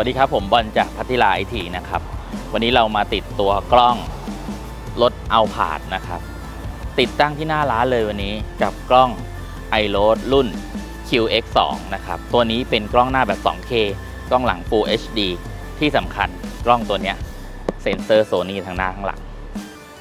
วัสดีครับผมบอลจากพัทยาไอทีนะครับ วันนี้เรามาติดตัวกล้องรถเอาผาดนะครับ ติดตั้งที่หน้าร้านเลยวันนี้กับกล้อง i r o d รุ่น QX2 นะครับ ตัวนี้เป็นกล้องหน้าแบบ 2K กล้องหลัง Full HD ที่สำคัญกล้องตัวนี้เซ็นเซอร์โซนี่ทั้งหน้าทั้งหลัง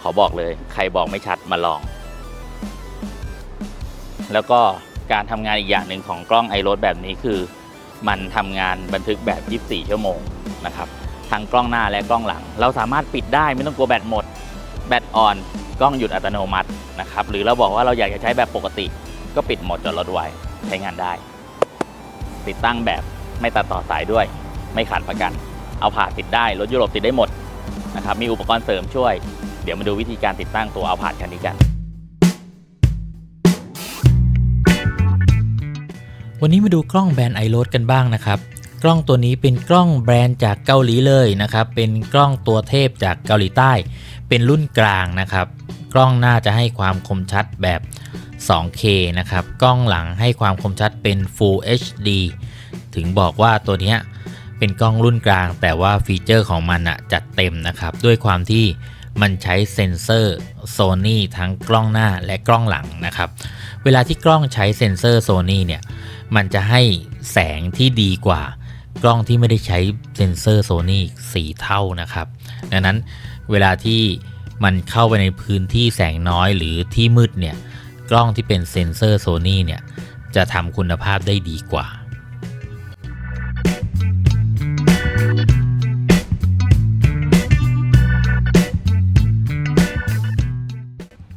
ขอบอกเลยใครบอกไม่ชัดมาลอง แล้วก็การทำงานอีกอย่างหนึ่งของกล้อง i r o d แบบนี้คือ มันทำงานบันทึกแบบ 24 ชั่วโมงนะครับทั้งกล้องหน้าและกล้องหลัง เราสามารถปิดได้ไม่ต้องกลัวแบตหมด แบตออนกล้องหยุดอัตโนมัตินะครับหรือเราบอกว่าเราอยากจะใช้แบบปกติ ก็ปิดหมดจอดรถไว้ใช้งานได้ ติดตั้งแบบไม่ตัดต่อสายด้วย ไม่ขาดประกัน เอาผ่าติดได้รถยุโรปติดได้หมดนะครับมีอุปกรณ์เสริมช่วย เดี๋ยวมาดูวิธีการติดตั้งตัวเอาผ่าคันนี้กัน วันนี้มาดูกล้องแบรนด์ไอโรดกันบ้างนะครับ กล้องตัวนี้เป็นกล้องแบรนด์จากเกาหลีเลยนะครับ เป็นกล้องตัวเทพจากเกาหลีใต้ เป็นรุ่นกลางนะครับ กล้องหน้าจะให้ความคมชัดแบบ 2K นะครับ กล้องหลังให้ความคมชัดเป็น Full HD ถึงบอกว่าตัวนี้เป็นกล้องรุ่นกลาง แต่ว่าฟีเจอร์ของมันอะจัดเต็มนะครับ ด้วยความที่ มันใช้เซ็นเซอร์ Sony ทั้งกล้องหน้าและกล้องหลังนะครับ เวลาที่กล้องใช้เซ็นเซอร์ Sony เนี่ยมันจะให้แสงที่ดีกว่ากล้องที่ไม่ได้ใช้เซ็นเซอร์โซนี่4เท่านะครับ ดังนั้นเวลาที่มันเข้าไปในพื้นที่แสงน้อยหรือที่มืดเนี่ย กล้องที่เป็นเซ็นเซอร์โซนี่เนี่ย จะทำคุณภาพได้ดีกว่า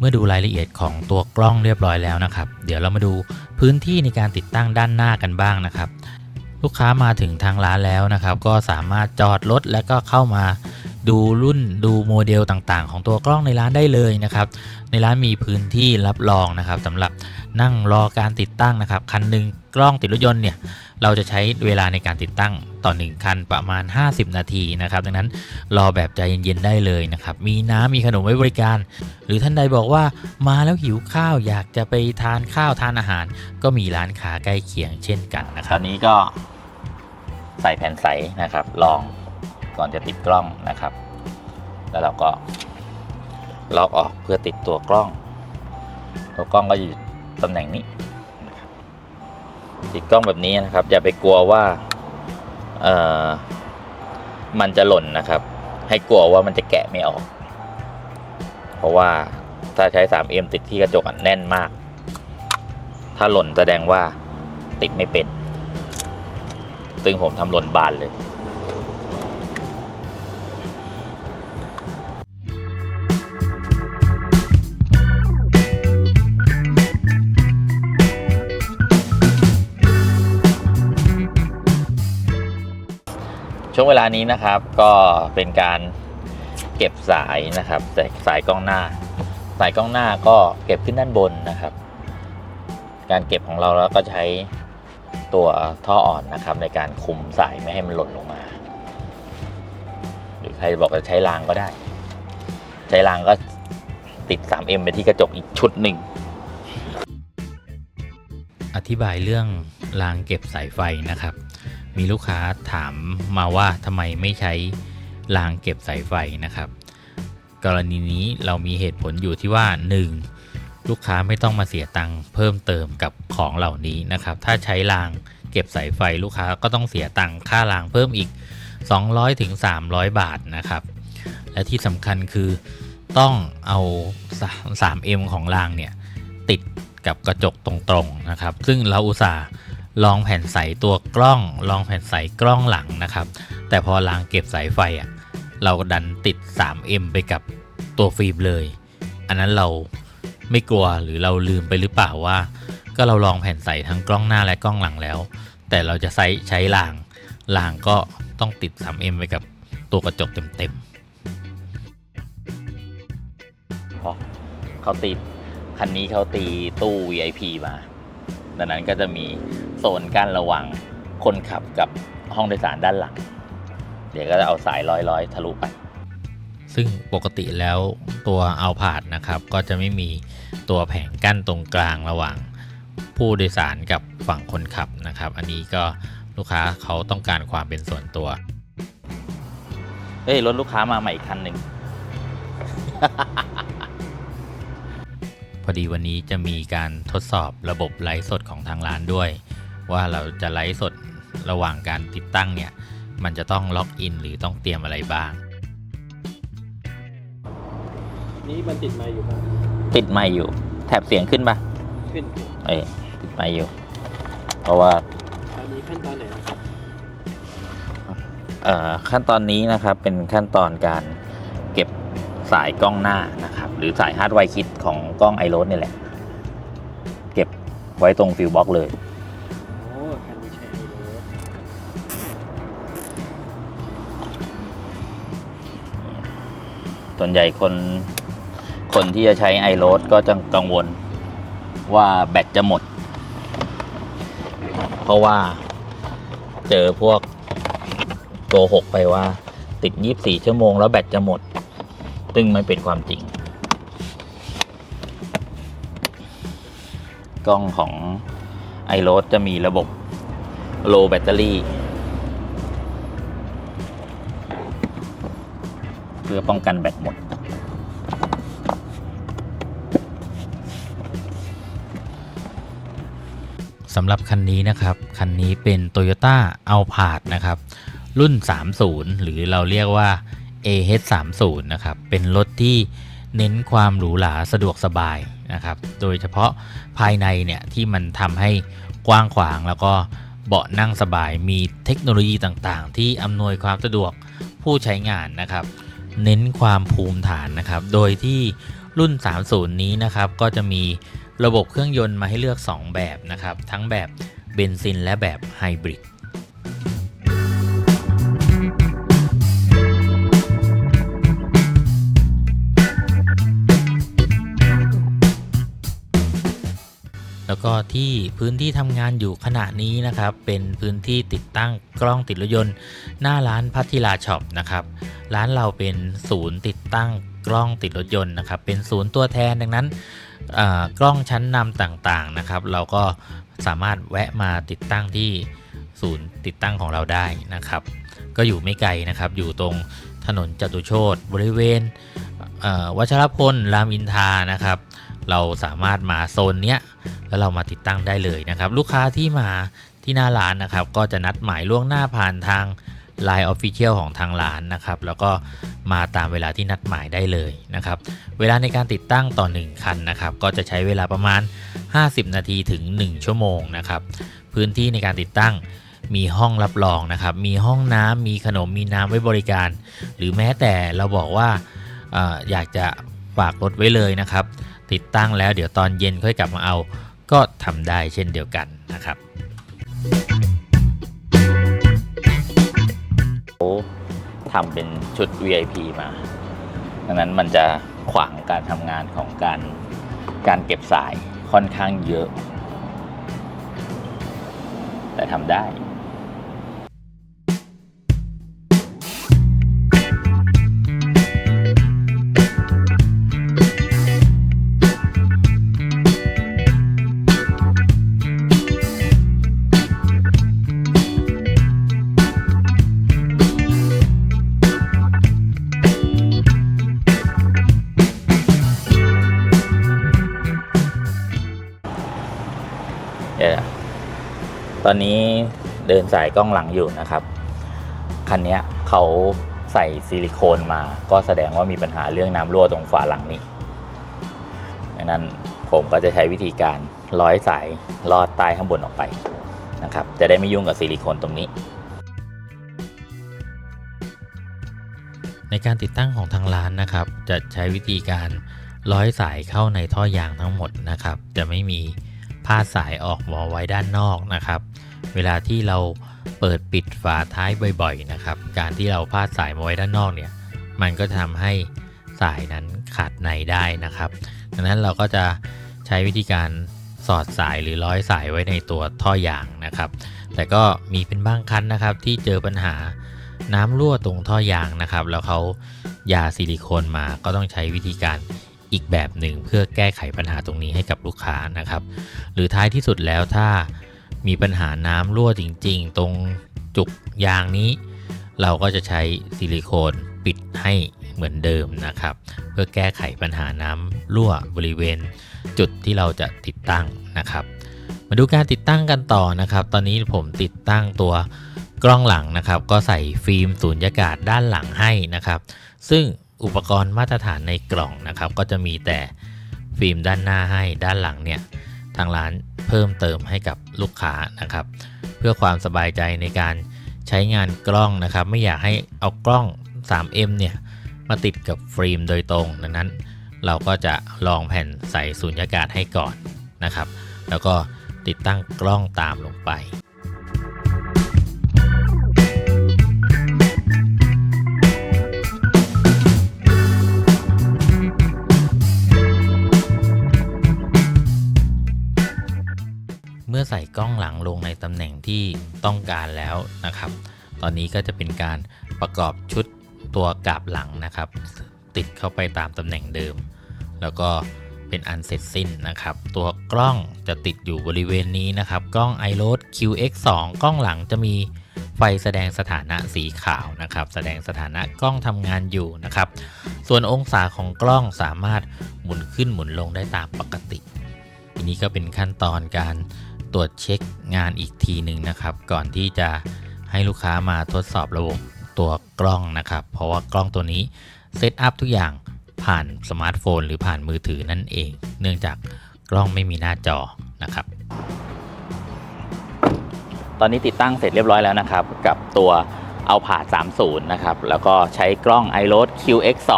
มื่อดูรายละเอียดของตัวกล้องเรียบร้อยแล้วนะครับ เดี๋ยวเรามาดูพื้นที่ในการติดตั้งด้านหน้ากันบ้างนะครับ ลูกค้ามาถึงทางร้านแล้วนะครับ ก็สามารถจอดรถแล้วก็เข้ามาดูรุ่นดูโมเดลต่างๆ ของตัวกล้องในร้านได้เลยนะครับ ในร้านมีพื้นที่รับรองนะครับสำหรับนั่งรอการติดตั้งนะครับคันหนึ่งกล้องติดรถยนต์เนี่ย เราจะใช้เวลาในการติดตั้งต่อ 1 คันประมาณ 50 นาทีนะครับ ดังนั้นรอแบบใจเย็นๆได้เลยนะครับ มีน้ำมีขนมไว้บริการ หรือท่านใดบอกว่ามาแล้วหิวข้าวอยากจะไปทานข้าวทานอาหาร ก็มีร้านค้าใกล้เคียงเช่นกันนะครัอบนนี้ก็ใส่แผ่นใสนะครับลองก่อนจะติดกล้องนะครับ แล้วเราก็ล็อกออกเพื่อติดตัวกล้อง ตัวกล้องก็อยู่ตำแหน่งนี้ ติดกล้องแบบนี้นะครับ อย่าไปกลัวว่าเออมันจะหล่นนะครับ ให้กลัวว่ามันจะแกะไม่ออก เพราะว่าถ้าใช้ 3M ติดที่กระจกแน่นมาก ถ้าหล่นแสดงว่าติดไม่เป็น ซึ่งผมทำหล่นบานเลย วงเวลานี้นะครับ ก็เป็นการเก็บสายนะครับ แต่สายกล้องหน้า สายกล้องหน้าก็เก็บขึ้นด้านบนนะครับ การเก็บของเราแล้วก็ใช้ตัวท่ออ่อนนะครับ ในการคุมสายไม่ให้มันหล่นลงมา หรือใครบอกจะใช้รางก็ได้ ใช้รางก็ติด 3M ไปที่กระจกอีกชุดหนึ่ง อธิบายเรื่องรางเก็บสายไฟนะครับ มีลูกค้าถามมาว่าทำไมไม่ใช้รางเก็บสายไฟนะครับ กรณีนี้เรามีเหตุผลอยู่ที่ว่า 1. ลูกค้าไม่ต้องมาเสียตังค์เพิ่มเติมกับของเหล่านี้นะครับ ถ้าใช้รางเก็บสายไฟลูกค้าก็ต้องเสียตังค์ค่ารางเพิ่มอีก 200ถึง300 บาทนะครับ และที่สำคัญคือต้องเอา 3M ของรางเนี่ยติดกับกระจกตรงๆนะครับ ซึ่งเราอุตส่าห์ ลองแผ่นใสตัวกล้อง ลองแผ่นใสกล้องหลังนะครับ แต่พอรางเก็บสายไฟอะเราดันติด 3M ไปกับตัวฟิล์มเลย อันนั้นเราไม่กลัวหรือเราลืมไปหรือเปล่าว่า ก็เราลองแผ่นใสทั้งกล้องหน้าและกล้องหลังแล้ว แต่เราจะใช้ใช้รางรางก็ต้องติด 3M ไปกับตัวกระจกเต็มๆเพราะเขาตีคันนี้เขาตีตู้ VIP มา ดังนั้นก็จะมีโซนกั้นระหว่างคนขับกับห้องโดยสารด้านหลัง เดี๋ยวก็จะเอาสายร้อยร้อยๆทะลุไป ซึ่งปกติแล้วตัวเอาผาดนะครับ ก็จะไม่มีตัวแผงกั้นตรงกลางระหว่างผู้โดยสารกับฝั่งคนขับนะครับ อันนี้ก็ลูกค้าเขาต้องการความเป็นส่วนตัว เฮ้ยรถลูกค้ามาใหม่อีกคันหนึ่ง พอดีวันนี้จะมีการทดสอบระบบไลฟ์สดของทางร้านด้วย ว่าเราจะไลฟ์สดระหว่างการติดตั้งเนี่ย มันจะต้องล็อกอินหรือต้องเตรียมอะไรบ้าง นี่มันติดมาอยู่ครับติดไม่อยู่ แถบเสียงขึ้นปะขึ้นเอ้ยติดไม่อยู่ เพราะว่าตอนนี้ขั้นตอนไหนนะครับเอ่อขั้นตอนนี้นะครับเป็นขั้นตอนการเก็บสายกล้องหน้านะครับ หรือสายฮาร์ดไวคิดของกล้องไอโรสนี่แหละ เก็บไว้ตรงฟิวบ็อกเลย โอ้คันนี้ใช้ไอโรสส่วนใหญ่คนคนที่จะใช้ไอโรสก็จะกังวลว่าแบตจะหมด เพราะว่าเจอพวกโกหกไปว่า ติด 24 ชั่วโมงแล้วแบตจะหมด ซึ่งไม่เป็นความจริง กล้องของไอโรสจะมีระบบ low battery เพื่อป้องกันแบตหมด สำหรับคันนี้นะครับ คันนี้เป็น Toyota a l p a r d นะครับ รุ่น 30 หรือเราเรียกว่า AH30 นะครับ เป็นรถที่เน้นความหรูหราสะดวกสบาย นะครับ โดยเฉพาะภายในเนี่ยที่มันทำให้กว้างขวางแล้วก็เบาะนั่งสบายมีเทคโนโลยีต่างๆ ที่อำนวยความสะดวกผู้ใช้งานนะครับ เน้นความภูมิฐานนะครับ โดยที่รุ่น 30 นี้นะครับ ก็จะมีระบบเครื่องยนต์มาให้เลือก 2 แบบนะครับ ทั้งแบบเบนซินและแบบไฮบริด แล้วก็ที่พื้นที่ทำงานอยู่ขณะนี้นะครับ เป็นพื้นที่ติดตั้งกล้องติดรถยนต์ หน้าร้านพัทิลาช็อปนะครับ ร้านเราเป็นศูนย์ติดตั้งกล้องติดรถยนต์นะครับ เป็นศูนย์ตัวแทนดังนั้นกล้องชั้นนำต่างๆนะครับ เราก็สามารถแวะมาติดตั้งที่ศูนย์ติดตั้งของเราได้นะครับ ก็อยู่ไม่ไกลนะครับ อยู่ตรงถนนจตุโชตบริเวณเวัชรพลรามอินทานะครับ เราสามารถมาโซนเนี้ย แล้วเรามาติดตั้งได้เลยนะครับ ลูกค้าที่มาที่หน้าร้านนะครับ ก็จะนัดหมายล่วงหน้าผ่านทาง Line Official ของทางร้านนะครับ แล้วก็มาตามเวลาที่นัดหมายได้เลยนะครับ เวลาในการติดตั้งต่อ 1 คันนะครับ ก็จะใช้เวลาประมาณ 50 นาทีถึง 1 ชั่วโมงนะครับ พื้นที่ในการติดตั้งมีห้องรับรองนะครับ มีห้องน้ำ มีขนม มีน้ำไว้บริการ หรือแม้แต่เราบอกว่าออยากจะฝากรถไว้เลยนะครับ ติดตั้งแล้วเดี๋ยวตอนเย็นค่อยกลับมาเอา ก็ทำได้เช่นเดียวกันนะครับทำเป็นชุด VIP มาดังนั้นมันจะขวางการทำงานของการการเก็บสายค่อนข้างเยอะ แต่ทำได้ ตอนนี้เดินสายกล้องหลังอยู่นะครับ คันนี้เขาใส่ซิลิโคนมา ก็แสดงว่ามีปัญหาเรื่องน้ำรั่วตรงฝาหลังนี้ดังนั้นผมก็จะใช้วิธีการร้อยสายลอดใต้ข้างบนออกไปนะครับ จะได้ไม่ยุ่งกับซิลิโคนตรงนี้ ในการติดตั้งของทางร้านนะครับ จะใช้วิธีการร้อยสายเข้าในท่อยางทั้งหมดนะครับ จะไม่มี พาสายออกมาไว้ด้านนอกนะครับ เวลาที่เราเปิดปิดฝาท้ายบ่อยๆนะครับ การที่เราพาดสายมาไว้ด้านนอกเนี่ย มันก็จะทำให้สายนั้นขาดในได้นะครับ ดังนั้นเราก็จะใช้วิธีการสอดสายหรือร้อยสายไว้ในตัวท่อยางนะครับ แต่ก็มีเป็นบางคันนะครับที่เจอปัญหาน้ำรั่วตรงท่อยางนะครับ แล้วเขายาซิลิโคนมาก็ต้องใช้วิธีการ อีกแบบหนึ่งเพื่อแก้ไขปัญหาตรงนี้ให้กับลูกค้านะครับ หรือท้ายที่สุดแล้วถ้ามีปัญหาน้ำรั่วจริง ๆ ตรงจุกยางนี้ เราก็จะใช้ซิลิโคนปิดให้เหมือนเดิมนะครับ เพื่อแก้ไขปัญหาน้ำรั่วบริเวณ จุดที่เราจะติดตั้งนะครับ มาดูการติดตั้งกันต่อนะครับ ตอนนี้ผมติดตั้งตัวกล้องหลังนะครับ ก็ใส่ฟิล์มสูญญากาศด้านหลังให้นะครับ ซึ่ง อุปกรณ์มาตรฐานในกล่องนะครับ ก็จะมีแต่ฟิล์มด้านหน้าให้ด้านหลังเนี่ยทางร้านเพิ่มเติมให้กับลูกค้านะครับ เพื่อความสบายใจในการใช้งานกล้องนะครับ ไม่อยากให้เอากล้อง 3M เนี่ยมาติดกับฟิล์มโดยตรงดังนั้น เราก็จะลองแผ่นใส่สูญญากาศให้ก่อนนะครับ แล้วก็ติดตั้งกล้องตามลงไป มื่อใส่กล้องหลังลงในตำแหน่งที่ต้องการแล้วนะครับ ตอนนี้ก็จะเป็นการประกอบชุดตัวกาบหลังนะครับ ติดเข้าไปตามตำแหน่งเดิม แล้วก็เป็นอันเสร็จสิ้นนะครับ ตัวกล้องจะติดอยู่บริเวณนี้นะครับ กล้อง i r o d QX2 กล้องหลังจะมีไฟแสดงสถานะสีขาวนะครับ แสดงสถานะกล้องทำงานอยู่นะครับ ส่วนองศาของกล้องสามารถหมุนขึ้นหมุนลงได้ตามปกติทีนี้ก็เป็นขั้นตอนการ ตรวจเช็คงานอีกทีหนึ่งนะครับ ก่อนที่จะให้ลูกค้ามาทดสอบระบบตัวกล้องนะครับ เพราะว่ากล้องตัวนี้เซตอัพทุกอย่างผ่านสมาร์ทโฟน หรือผ่านมือถือนั่นเอง เนื่องจากกล้องไม่มีหน้าจอนะครับ ตอนนี้ติดตั้งเสร็จเรียบร้อยแล้วนะครับ กับตัวเอาผ่า30 นะครับ แล้วก็ใช้กล้อง i r o d QX2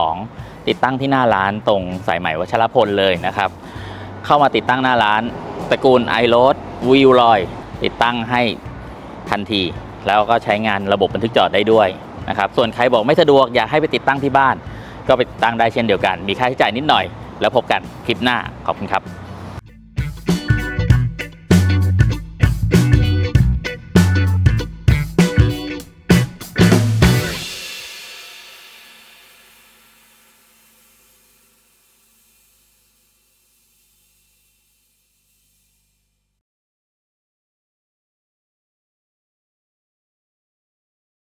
ติดตั้งที่หน้าร้านตรงสายใหม่วัชรพลเลยนะครับ เข้ามาติดตั้งหน้าร้านตระกูล i r o d วิวลอย ติดตั้งให้ทันที แล้วก็ใช้งานระบบบันทึกจอดได้ด้วยนะครับส่วนใครบอกไม่สะดวกอยากให้ไปติดตั้งที่บ้าน ก็ไปติดตั้งได้เช่นเดียวกัน มีค่าใช้จ่ายนิดหน่อย แล้วพบกันคลิปหน้าขอบคุณครับ